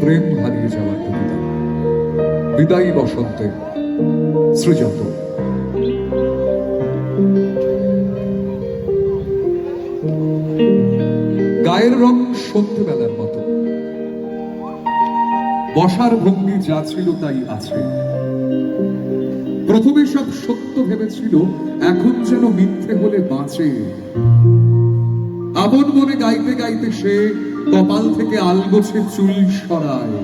প্রেম হারিয়ে যাওয়ার কবিতা। বিদায়ী বসন্তে সৃজত গায়ের রং সন্ধ্যেবেলার মতো। বসার ভঙ্গি যা ছিল তাই আছে। প্রথমে সব সত্য ভেবেছিল, এখন যেন মিথ্যে হলে বাঁচে। আপন মনে গাইতে গাইতে সে কপাল থেকে আলগোছে চুল সরায়।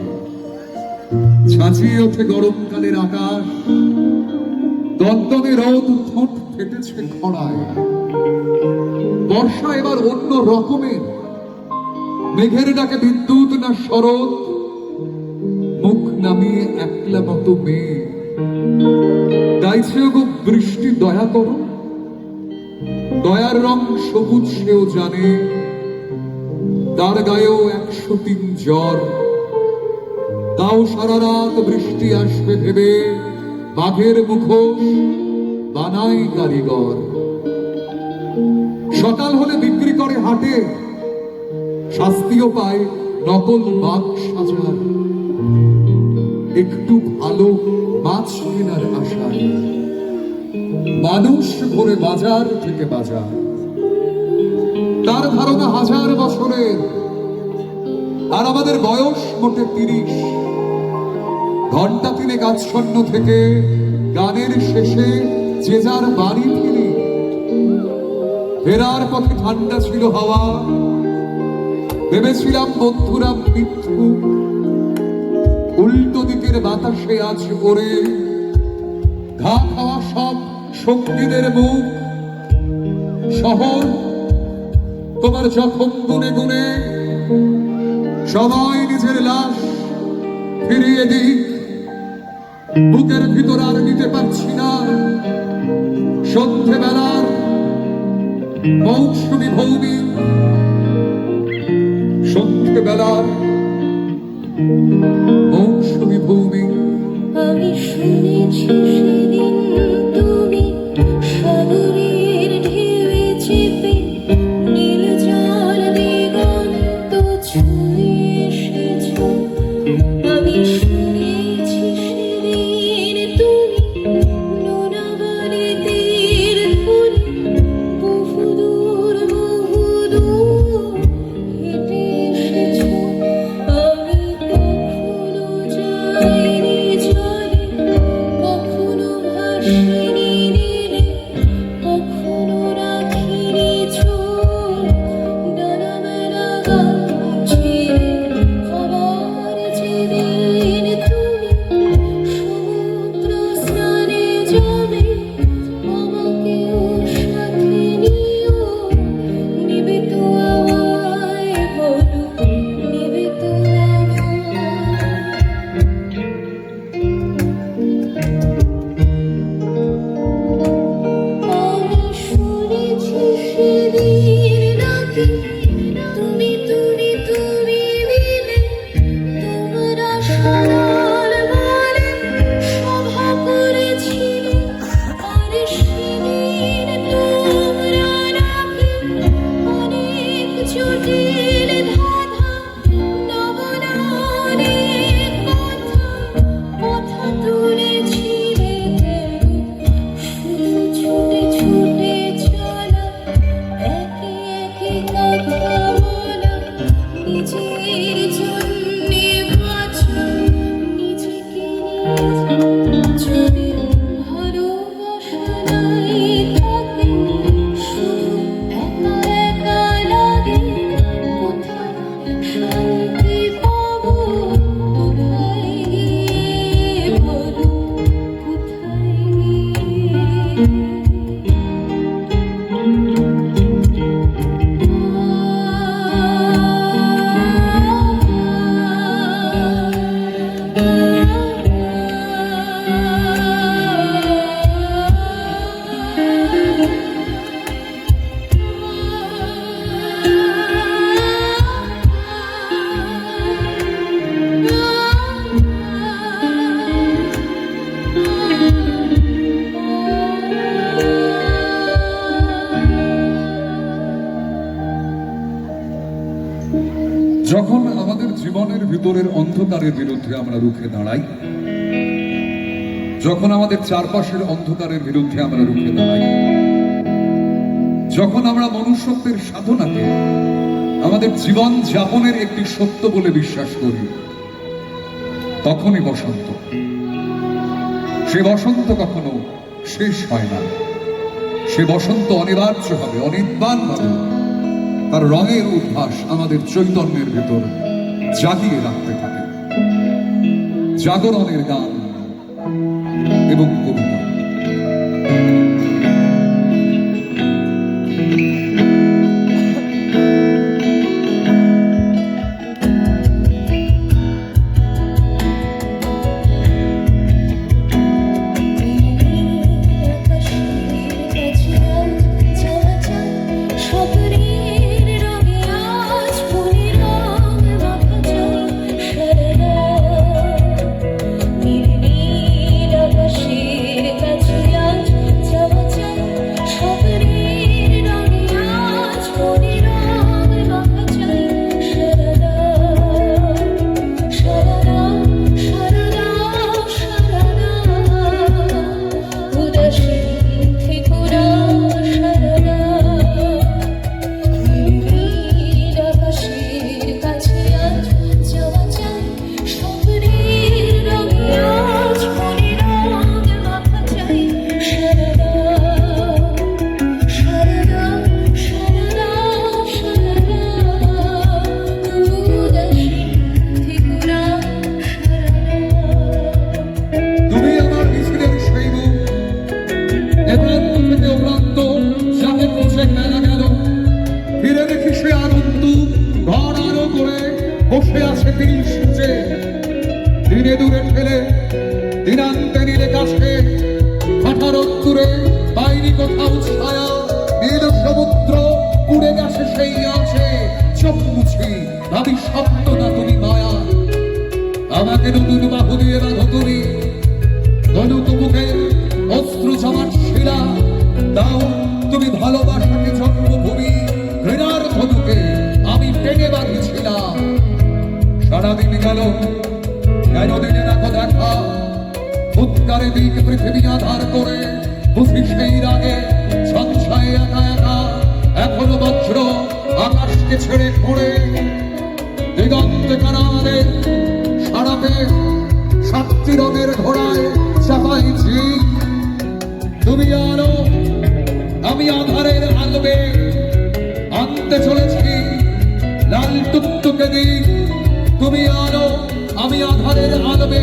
ছাঁচিয়ে ওঠে গরমকালের আকাশ দমদমে রোদ ঠোঁট ফেটেছে খরায়। বর্ষা এবার অন্য রকমের। মেঘের ডাকে বিদ্যুৎ না শরৎ, মুখ নামিয়ে একলা মতো মেয়ে। গাইছে গো বৃষ্টি, দয়া করো। দয়ার রং সবুজ সেও জানে। তার গায়েও একশো তিন জ্বর। তাও সারা রাত বৃষ্টি আসবে ভেবে বাঘের মুখোশ বানাই কারিগর। সকাল হলে বিক্রি করে হাটে, শাস্তিও পায় নকল বাঘ সাজার। একটু ভালো মাছ কেনার আশায়। মানুষ ঘুরে বাজার থেকে বাজার। তার ধারণা হাজার বছরের। আর আমাদের বয়স মোটে তিরিশ। ঘণ্টা তিনে গাছন্ন থেকে গানের শেষে যে যার বাড়ি ফিরি ফেরার পথে ঠান্ডা ছিল হাওয়া। ভেবেছিলাম বন্ধুরা মৃত্যু। উল্টো দিকের বাতাসে আজ পড়ে ঘা খাওয়া সব শক্তিদের মুখ। শহর তোমার জখম গুনে গুনে সবাই নিজের লাশ ফিরিয়ে দিক বুকের ভিতর আর নিতে পারছি না। সন্ধ্যেবেলার মৌসুমি ভৌমি। সন্ধ্যেবেলার মৌসুমি ভৌমি। আমি শুনেছি সেদিন নিজের যখন আমাদের জীবনের ভিতরের অন্ধকারের বিরুদ্ধে আমরা রুখে দাঁড়াই, যখন আমাদের চারপাশের অন্ধকারের বিরুদ্ধে আমরা রুখে দাঁড়াই, যখন আমরা মনুষ্যত্বের সাধনাকে আমাদের জীবন যাপনের একটি সত্য বলে বিশ্বাস করি, তখনই বসন্ত। সে বসন্ত কখনো শেষ হয় না। সে বসন্ত অনিবার্য হবে, অনির্বাণ হবে। তার রঙের উদ্ভাস আমাদের চৈতন্যের ভেতর জাগিয়ে রাখতে থাকে। জাগরণের গান এবং দূরে বাইরে কোথাও ছায়া নীল সমুদ্র উড়ে গেছে সেই আছে চোখ মুছি ভাবি শব্দ না তুমি মায়া। আমাকে নতুন বাহু দিয়ে বাঁধো তুমি। ধনু অস্ত্র জমার শিলা দাও তুমি ভালোবাসাকে জন্মভূমি। ঘৃণার ধনুকে আমি টেনে সারাদিন গেল, কেন দিনে দেখা? উৎকারে দিক পৃথিবী আধার করে। বুঝি সেই রাগে সংশয়ে একা একা, এখনও বজ্র আকাশকে ছেড়ে পড়ে। দিগন্তে সারাতে রঙের ঘোড়ায় চাপাইছি। তুমি আলো, আমি আধারের আলোবে আনতে চলেছি। লাল টুকটুকে দিক তুমি আলো, আমি আধারের আলোবে